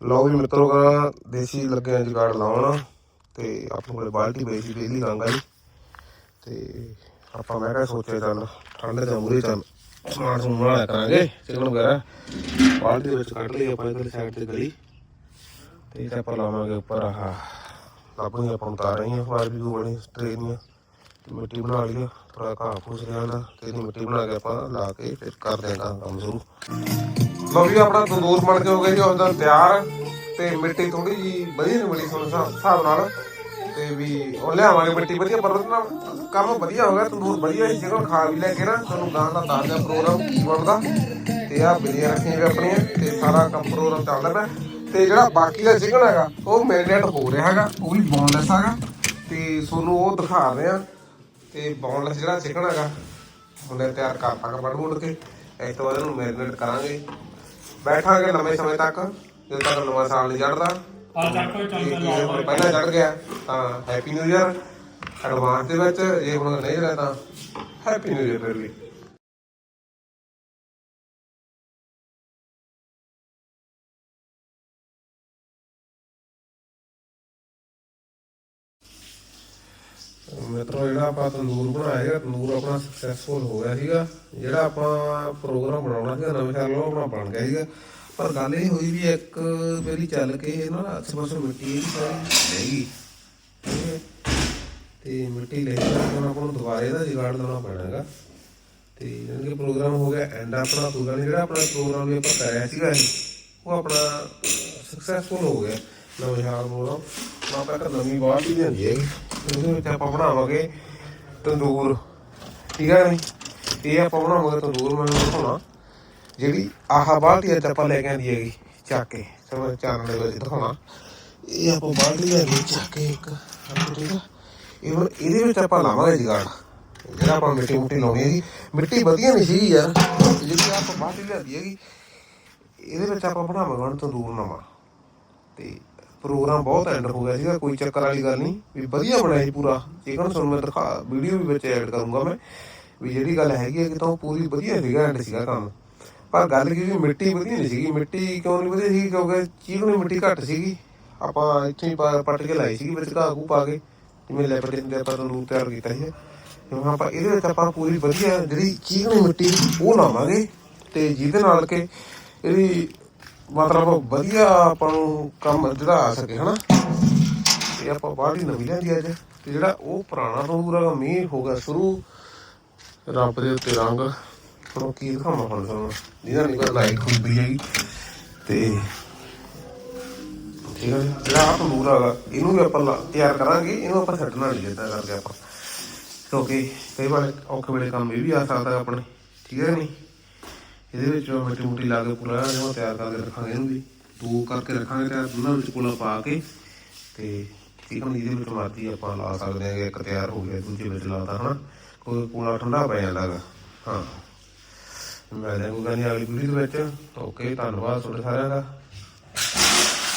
ਲਓ ਵੀ ਮਿੱਤਰੋ ਕਰਾ ਦੇਸੀ ਲੱਗੇ ਜਗਾੜ ਲਾਉਣ ਤੇ ਆਪਣੇ ਕੋਲ ਬਾਲਟੀ ਪਈ ਸੀ ਬਿਜਲੀ ਰੰਗ ਵਾਲੀ ਤੇ ਆਪਾਂ ਮੈਂ ਕਿਹਾ ਸੋਚਿਆ ਚੱਲ ਠੰਡ ਦੇ ਮੂਰੇ ਚੱਲ ਸਮਾਨ ਸਮੂਨ ਲਿਆ ਕਰਾਂਗੇ, ਚਿਕਨ ਵਗੈਰਾ। ਬਾਲਟੀ ਦੇ ਵਿੱਚ ਕੱਢ ਲਈ ਆਪਾਂ ਇਧਰ ਸਾਈਡ ਤੇ ਗਲੀ। ਤੇ ਇਹ 'ਚ ਆਪਾਂ ਲਾਵਾਂਗੇ ਉੱਪਰ ਆਹ ਲੱਭਣੀਆਂ ਆਪਾਂ ਨੂੰ ਤਾਰ ਰਹੀਆਂ ਬਾਰਬੀਕਿਊ ਬਣੀ ਟ੍ਰੇਨੀਆਂ ਤੇ ਮਿੱਟੀ ਬਣਾ ਲਈ ਥੋੜਾ ਘਾਹ ਫੂਸ ਰਿਹਾ ਦਾ ਤੇ ਇਹਦੀ ਮਿੱਟੀ ਬਣਾ ਕੇ ਆਪਾਂ ਲਾ ਕੇ ਫਿਰ ਕਰ ਆਂ ਕੰਮ ਸ਼ੁਰੂ। ਲੋ ਵੀ ਆਪਣਾ ਤੰਦੂਰ ਬਣ ਕੇ ਹੋ ਗਿਆ ਜੀ ਉਹਦਾ ਤਿਆਰ ਤੇ ਮਿੱਟੀ ਥੋੜੀ ਜੀ ਵਧੀਆ ਨਹੀਂ ਮਿਲੀ ਤੁਹਾਨੂੰ ਹਿਸਾਬ ਨਾਲ। ਤੇ ਵੀ ਉਹ ਲਿਆਵਾਂਗੇ ਮਿੱਟੀ ਵਧੀਆ, ਪਰ ਨਾਲ ਕੰਮ ਵਧੀਆ ਹੋ ਗਿਆ, ਤੰਦੂਰ ਵਧੀਆ ਸੀ, ਜਗ੍ਹਾ ਖਾ ਵੀ ਲੈ ਕੇ ਨਾ, ਤੁਹਾਨੂੰ ਗਾਂ ਦਾ ਦੱਸ ਪ੍ਰੋਗਰਾਮ ਬਣਦਾ ਤੇ ਆ ਬਿਲੀਆਂ ਰੱਖੀਆਂ ਆਪਣੀਆਂ ਤੇ ਸਾਰਾ ਕੰਮ ਪ੍ਰੋਗਰਾਮ ਚੱਲਦਾ ਪਿਆ। ਤੇ ਜਿਹੜਾ ਬਾਕੀ ਦਾ ਚਿਕਨ ਹੈਗਾ, ਉਹ ਮੈਰੀਨੇਟ ਹੋ ਰਿਹਾ ਹੈਗਾ, ਉਹ ਵੀ ਬੋਨਲੈਸ ਹੈਗਾ। ਤੇ ਤੁਹਾਨੂੰ ਉਹ ਦਿਖਾ ਰਹੇ ਆ ਤੇ ਬੋਨਲੈਸ ਜਿਹੜਾ ਚਿਕਨ ਹੈਗਾ, ਉਹਨੇ ਤਿਆਰ ਕਰ ਪਾ ਕੇ ਵੱਢ ਵੁੱਢ ਕੇ। ਇਸ ਤੋਂ ਬਾਅਦ ਉਹਨੂੰ ਮੈਰੀਨੇਟ ਕਰਾਂਗੇ। ਬੈਠਾਂਗੇ ਲੰਮੇ ਸਮੇਂ ਤੱਕ ਜਦੋਂ ਤੱਕ ਨਵਾਂ ਸਾਲ ਨਹੀਂ ਚੜਦਾ ਆ ਜੇ ਹੁਣ ਪਹਿਲਾਂ ਚੜ ਗਿਆ ਤਾਂ ਹੈਪੀ ਨਿਊ ਇਅਰ ਐਡਵਾਂਸ ਦੇ ਵਿੱਚ ਜੇ ਹੁਣ ਨਹੀਂ ਚੜਿਆ ਤਾਂ ਹੈਪੀ ਨਿਊ ਇਅਰ ਫਿਰ ਵੀ ਮਿੱਤਰੋ, ਜਿਹੜਾ ਆਪਾਂ ਤੰਦੂਰ ਬਣਾਇਆ ਜਿਹੜਾ ਤੰਦੂਰ ਆਪਣਾ ਸਕਸੈਸਫੁਲ ਹੋ ਗਿਆ ਸੀਗਾ। ਜਿਹੜਾ ਆਪਾਂ ਪ੍ਰੋਗਰਾਮ ਬਣਾਉਣਾ ਸੀਗਾ, ਨਵੇਂ ਸਾਲ ਨੂੰ ਆਪਣਾ ਬਣ ਗਿਆ ਸੀਗਾ। ਪਰ ਗੱਲ ਇਹ ਹੋਈ ਵੀ ਇੱਕ ਵਾਰੀ ਚੱਲ ਕੇ ਨਾ ਅੱਛੇ ਮਿੱਟੀ ਇਹ ਸਾਰੀ ਲੈ ਠੀਕ ਹੈ? ਤੇ ਮਿੱਟੀ ਲੈ ਕੇ ਆਪਾਂ ਨੂੰ ਦੁਬਾਰੇ ਦਾ ਜੁਗਾੜ ਦੇਣਾ ਪੈਣਾ ਹੈਗਾ ਤੇ ਜਾਣੀ ਕਿ ਪ੍ਰੋਗਰਾਮ ਹੋ ਗਿਆ ਐਂਡ ਆਪਣਾ ਪੂਰਾ ਨਹੀਂ, ਜਿਹੜਾ ਆਪਣਾ ਪ੍ਰੋਗਰਾਮ ਵੀ ਆਪਾਂ ਕਰਿਆ ਸੀਗਾ ਇਹ, ਉਹ ਆਪਣਾ ਸਕਸੈਸਫੁਲ ਹੋ ਗਿਆ। ਨਵੇਂ ਸਾਲ ਪ੍ਰੋਗਰਾਮ ਹੁਣ ਆਪਾਂ ਇੱਕ ਨਵੀਂ ਬਾਤ ਵੀ ਲਿਆਂਦੀ ਹੈਗੀ। ਇਹਦੇ ਵਿੱਚ ਆਪਾਂ ਬਣਾਵਾਂਗੇ ਤੰਦੂਰ। ਠੀਕ ਹੈ ਨਹੀਂ ਇਹ ਆਪਾਂ ਬਣਾਵਾਂਗੇ ਤੰਦੂਰ ਮੈਨੂੰ ਦਿਖਾਉਣਾ। ਜਿਹੜੀ ਆਹ ਬਾਲਟੀ ਅੱਜ ਆਪਾਂ ਲੈ ਕੇ ਆਂਦੀ ਹੈਗੀ, ਚੱਕ ਕੇ। ਚਲੋ ਚਾਰਨ ਦੇ ਵਿੱਚ ਦਿਖਾਉਣਾ। ਇਹ ਆਪਾਂ ਬਾਲਟੀ ਲੈ ਕੇ ਚੱਕ ਕੇ ਇੱਕ ਠੀਕ ਆ ਇਹ ਹੁਣ ਇਹਦੇ ਵਿੱਚ ਆਪਾਂ ਲਾਵਾਂਗੇ ਜਗਾੜ। ਜਿਹੜਾ ਆਪਾਂ ਮਿੱਟੀ ਮੁੱਟੀ ਲਾਉਣੀ ਹੈਗੀ। ਮਿੱਟੀ ਵਧੀਆ ਨਹੀਂ ਸੀਗੀ ਯਾਰ। ਜਿਹੜੀ ਆਪਾਂ ਬਾਲਟੀ ਲਿਆਂਦੀ ਹੈਗੀ, ਇਹਦੇ ਵਿੱਚ ਆਪਾਂ ਬਣਾਵਾਂਗੇ ਹੁਣ ਤੰਦੂਰ ਨਵਾਂ। ਤੇ ਪ੍ਰੋਗਰਾਮ ਬਹੁਤ ਐਂਡ ਹੋ ਗਿਆ ਸੀਗਾ, ਕੋਈ ਚੱਕਰ ਵਾਲੀ ਗੱਲ ਨਹੀਂ। ਵੀ ਵਧੀਆ ਬਣਾਇਆ ਸੀ ਪੂਰਾ। ਚਿਕਨ ਤੁਹਾਨੂੰ ਮੈਂ ਦਿਖਾ ਵੀਡੀਓ ਵੀ ਵਿੱਚ ਐਡ ਕਰੂੰਗਾ ਮੈਂ, ਵੀ ਜਿਹੜੀ ਗੱਲ ਹੈਗੀ ਹੈ ਕਿ ਤਾਂ ਪੂਰੀ ਵਧੀਆ ਸੀਗਾ ਐਂਡ ਸੀਗਾ ਕੰਮ। ਪਰ ਗੱਲ ਕੀ ਵੀ ਮਿੱਟੀ ਵਧੀਆ ਨਹੀਂ ਸੀਗੀ। ਮਿੱਟੀ ਕਿਉਂ ਨਹੀਂ ਵਧੀਆ ਸੀਗੀ? ਕਿਉਂਕਿ ਚੀਕਣੀ ਮਿੱਟੀ ਘੱਟ ਸੀਗੀ। ਆਪਾਂ ਇੱਥੇ ਹੀ ਪੱਟ ਕੇ ਲਾਈ ਸੀਗੀ, ਵਿੱਚ ਘਾਹ ਘੂ ਪਾ ਕੇ। ਜਿਵੇਂ ਲੈਪਰ ਦੇ ਆਪਾਂ ਤੰਦੂਰ ਤਿਆਰ ਕੀਤਾ ਸੀ ਹੁਣ ਆਪਾਂ ਇਹਦੇ ਵਿੱਚ ਆਪਾਂ ਪੂਰੀ ਵਧੀਆ ਜਿਹੜੀ ਚੀਕਣੀ ਮਿੱਟੀ ਉਹ ਲਾਵਾਂਗੇ। ਤੇ ਜਿਹਦੇ ਨਾਲ ਕਿ ਇਹਦੀ ਮਤਲਬ ਵਧੀਆ ਆਪਾਂ ਨੂੰ ਕੰਮ ਜਿਹੜਾ ਆ ਸਕੇ, ਹਨਾ? ਇਹ ਆਪਾਂ ਬਾਹਰ ਨਵੀਂ ਲਿਆਂਦੀ ਅੱਜ, ਤੇ ਜਿਹੜਾ ਉਹ ਪੁਰਾਣਾ ਤੰਦੂਰ ਮੀਂਹ ਹੋ ਗਿਆ ਸ਼ੁਰੂ। ਰੱਬ ਦੇ ਉੱਤੇ ਰੰਗ। ਤੁਹਾਨੂੰ ਕੀ ਦਿਖਾਵਾਂ ਹੁਣ ਤੁਹਾਨੂੰ? ਜਿਹਦਾ ਨਹੀਂ ਲਾਈਟ ਹੁੰਦੀ ਹੈਗੀ। ਤੇ ਠੀਕ ਹੈ ਜਿਹੜਾ ਆਹ ਤੰਦੂਰ ਇਹਨੂੰ ਵੀ ਆਪਾਂ ਤਿਆਰ ਕਰਾਂਗੇ, ਇਹਨੂੰ ਆਪਾਂ ਛੱਡਣਾ ਨਹੀਂ ਜਿੱਦਾਂ ਕਰਕੇ ਆਪਾਂ। ਕਿਉਂਕਿ ਕਈ ਵਾਰ ਔਖੇ ਵੇਲੇ ਕੰਮ ਇਹ ਵੀ ਆ ਸਕਦਾ ਆਪਣੇ। ਠੀਕ ਹੈ ਨਹੀਂ? ਇਹਦੇ ਵਿੱਚ ਮਿੱਟੀ ਮੁੱਟੀ ਲਾ ਕੇ ਪੂਰਾ ਇਹਨੂੰ ਤਿਆਰ ਕਰਕੇ ਰੱਖਾਂਗੇ ਇਹਨੂੰ ਵੀ। ਦੋ ਕਰਕੇ ਰੱਖਾਂਗੇ ਤਿਆਰ, ਦੋਨਾਂ ਵਿੱਚ ਕੋਲਾ ਪਾ ਕੇ। ਤੇ ਚਿਕਨ ਇਹਦੇ ਵਿੱਚ ਮਰਦੀ ਆਪਾਂ ਲਾ ਸਕਦੇ ਹਾਂ ਇੱਕ ਤਿਆਰ ਹੋ ਗਿਆ, ਦੂਜੇ ਵਿੱਚ ਲਾਤਾ, ਹਨਾ? ਕੋਈ ਪੂਲਾ ਠੰਡਾ ਪੈ ਜਾਂਦਾ ਗਾ ਹਾਂ। ਮੈਂ ਲੈ ਨਹੀਂ ਅਗਲੀ ਵੀਡੀਓ ਦੇ ਵਿੱਚ। ਓਕੇ ਧੰਨਵਾਦ ਤੁਹਾਡੇ ਸਾਰਿਆਂ ਦਾ।